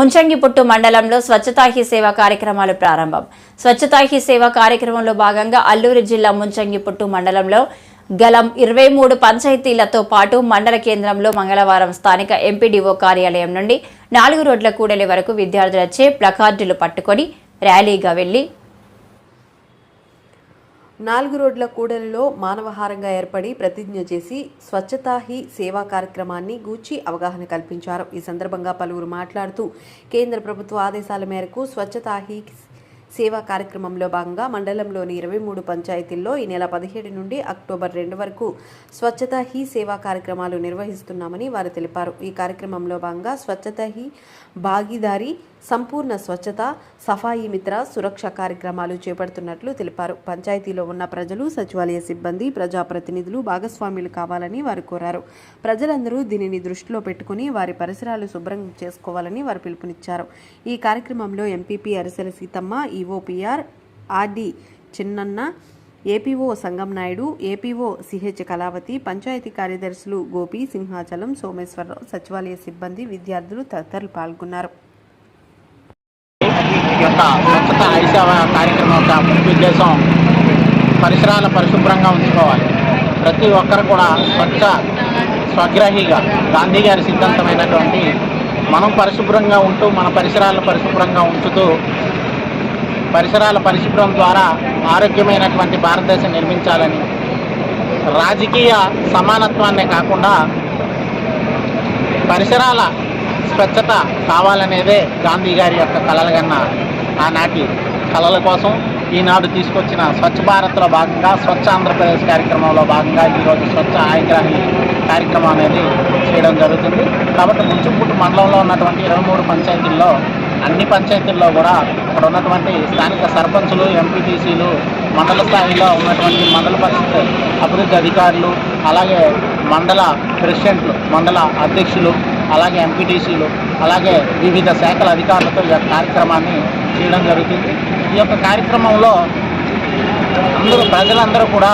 ముంచంగిపుట్టు మండలంలో స్వచ్ఛతా హీ సేవ కార్యక్రమాలు ప్రారంభం. స్వచ్ఛతా హీ సేవ కార్యక్రమంలో భాగంగా అల్లూరు జిల్లా ముంచంగిపుట్టు మండలంలో గలం ఇరవై మూడు పంచాయతీలతో పాటు మండల కేంద్రంలో మంగళవారం స్థానిక ఎంపీడీఓ కార్యాలయం నుండి నాలుగు రోడ్ల కూడలి వరకు విద్యార్థులచే ప్లకార్డులు పట్టుకొని ర్యాలీగా వెళ్ళి నాలుగు రోడ్ల కూడలిలో మానవహారంగా ఏర్పడి ప్రతిజ్ఞ చేసి స్వచ్ఛతా హీ సేవా కార్యక్రమాన్ని గూర్చి అవగాహన కల్పించారు. ఈ సందర్భంగా పలువురు మాట్లాడుతూ కేంద్ర ప్రభుత్వ ఆదేశాల మేరకు స్వచ్ఛతా హీ సేవా కార్యక్రమంలో భాగంగా మండలంలోని ఇరవై మూడు పంచాయతీల్లో ఈ నెల పదిహేడు నుండి అక్టోబర్ రెండు వరకు స్వచ్ఛతా హీ సేవా కార్యక్రమాలు నిర్వహిస్తున్నామని వారు తెలిపారు. ఈ కార్యక్రమంలో భాగంగా స్వచ్ఛత హీ భాగీదారి సంపూర్ణ స్వచ్ఛత సఫాయి మిత్ర సురక్ష కార్యక్రమాలు చేపడుతున్నట్లు తెలిపారు. పంచాయతీలో ఉన్న ప్రజలు సచివాలయ సిబ్బంది ప్రజాప్రతినిధులు భాగస్వాములు కావాలని వారు కోరారు. ప్రజలందరూ దీనిని దృష్టిలో పెట్టుకుని వారి పరిసరాలు శుభ్రం చేసుకోవాలని వారు పిలుపునిచ్చారు. ఈ కార్యక్రమంలో MPP Arisela Seethamma EOPR RD Chinnanna APO Sangam Naidu APO CH Kalavathi panchayat కార్యదర్శులు గోపి సింహాచలం సోమేశ్వరరావు సచివాలయ సిబ్బంది విద్యార్థులు తదితరులు పాల్గొన్నారు. యొక్క స్వచ్ఛత ఐసేవ కార్యక్రమం యొక్క ముఖ్య ఉద్దేశం. పరిసరాల పరిశుభ్రంగా ఉంచుకోవాలి. ప్రతి ఒక్కరు కూడా స్వచ్ఛ స్వగ్రహిగా గాంధీ గారి సిద్ధాంతమైనటువంటి మనం పరిశుభ్రంగా ఉంటూ మన పరిసరాలను పరిశుభ్రంగా ఉంచుతూ పరిసరాల పరిశుభ్రం ద్వారా ఆరోగ్యమైనటువంటి భారతదేశం నిర్మించాలని రాజకీయ సమానత్వాన్నే కాకుండా పరిసరాల స్వచ్ఛత కావాలనేదే గాంధీ గారి యొక్క కలలుగన్న ఆనాటి కళల కోసం ఈనాడు తీసుకొచ్చిన స్వచ్ఛ భారత్లో భాగంగా స్వచ్ఛ ఆంధ్రప్రదేశ్ కార్యక్రమంలో భాగంగా ఈరోజు స్వచ్ఛ ఆయుగ్రహి కార్యక్రమం అనేది చేయడం జరుగుతుంది. కాబట్టి ముంచుపుట్టు మండలంలో ఉన్నటువంటి ఇరవై మూడు పంచాయతీల్లో అన్ని పంచాయతీల్లో కూడా అక్కడ ఉన్నటువంటి స్థానిక సర్పంచులు ఎంపీటీసీలు మండల స్థాయిలో ఉన్నటువంటి మండల పరిషత్ అభివృద్ధి అధికారులు అలాగే మండల ప్రెసిడెంట్లు మండల అధ్యక్షులు అలాగే ఎంపీటీసీలు అలాగే వివిధ శాఖల అధికారులతో ఈ యొక్క కార్యక్రమాన్ని చేయడం జరుగుతుంది. ఈ యొక్క కార్యక్రమంలో అందరూ ప్రజలందరూ కూడా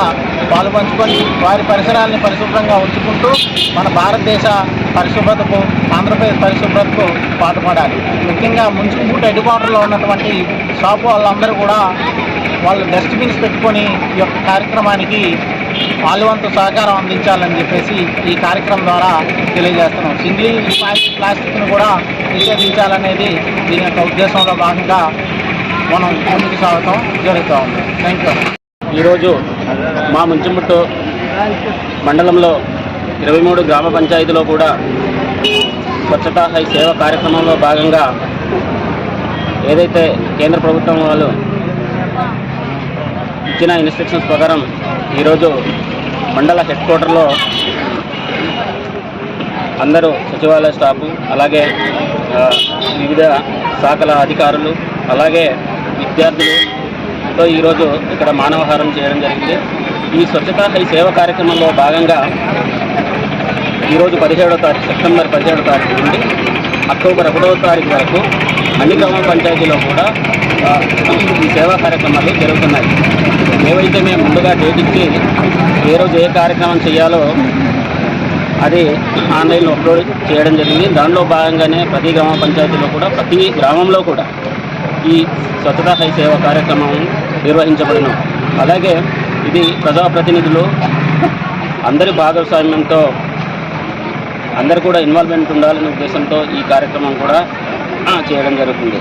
పాలు పంచుకొని వారి పరిసరాలని పరిశుభ్రంగా ఉంచుకుంటూ మన భారతదేశ పరిశుభ్రతకు ఆంధ్రప్రదేశ్ పరిశుభ్రతకు పాటుపడాలి. ముఖ్యంగా మున్సిపల్ హెడ్క్వార్టర్లో ఉన్నటువంటి షాపు వాళ్ళందరూ కూడా వాళ్ళు డస్ట్బిన్స్ పెట్టుకొని ఈ యొక్క కార్యక్రమానికి పాలువంతు సహకారం అందించాలని చెప్పేసి ఈ కార్యక్రమం ద్వారా తెలియజేస్తున్నాం. సింగిల్ యూజ్ ప్లాస్టిక్ను కూడా నిషేధించాలనేది దీని యొక్క ఉద్దేశంలో భాగంగా మనం ముందుకు సాగటం జరుగుతూ ఉంది. థ్యాంక్ యూ ఈరోజు మా ముంచుముట్టు మండలంలో ఇరవై మూడు గ్రామ పంచాయతీలో కూడా స్వచ్ఛతా హై సేవ కార్యక్రమంలో భాగంగా ఏదైతే కేంద్ర ప్రభుత్వం వాళ్ళు ఇచ్చిన ఇన్స్ట్రక్షన్స్ ప్రకారం ఈరోజు మండల హెడ్ క్వార్టర్లో అందరూ సచివాలయ స్టాఫ్ అలాగే వివిధ శాఖల అధికారులు అలాగే విద్యార్థులతో ఈరోజు ఇక్కడ మానవహారం చేయడం జరిగింది. ఈ స్వచ్ఛతా హై సేవ కార్యక్రమంలో భాగంగా ఈరోజు పదిహేడో తారీఖు సెప్టెంబర్ పదిహేడో తారీఖు నుండి అక్టోబర్ ఒకటో తారీఖు వరకు అన్ని గ్రామ పంచాయతీలో కూడా ఈ సేవా కార్యక్రమాలు జరుగుతున్నాయి. ఏవైతే మేము ముందుగా డేట్ ఇచ్చి ఏ రోజు ఏ కార్యక్రమం చేయాలో అది ఆన్లైన్లో అప్లోడ్ చేయడం జరిగింది. దానిలో భాగంగానే ప్రతి గ్రామ పంచాయతీలో కూడా ప్రతి గ్రామంలో కూడా ఈ స్వచ్ఛతా హై సేవ కార్యక్రమం నిర్వహించబడను. అలాగే ఇది ప్రజాప్రతినిధులు అందరి భాగస్వామ్యంతో అందరు కూడా ఇన్వాల్వ్మెంట్ ఉండాలనే ఉద్దేశంతో ఈ కార్యక్రమం కూడా చేయడం జరుగుతుంది.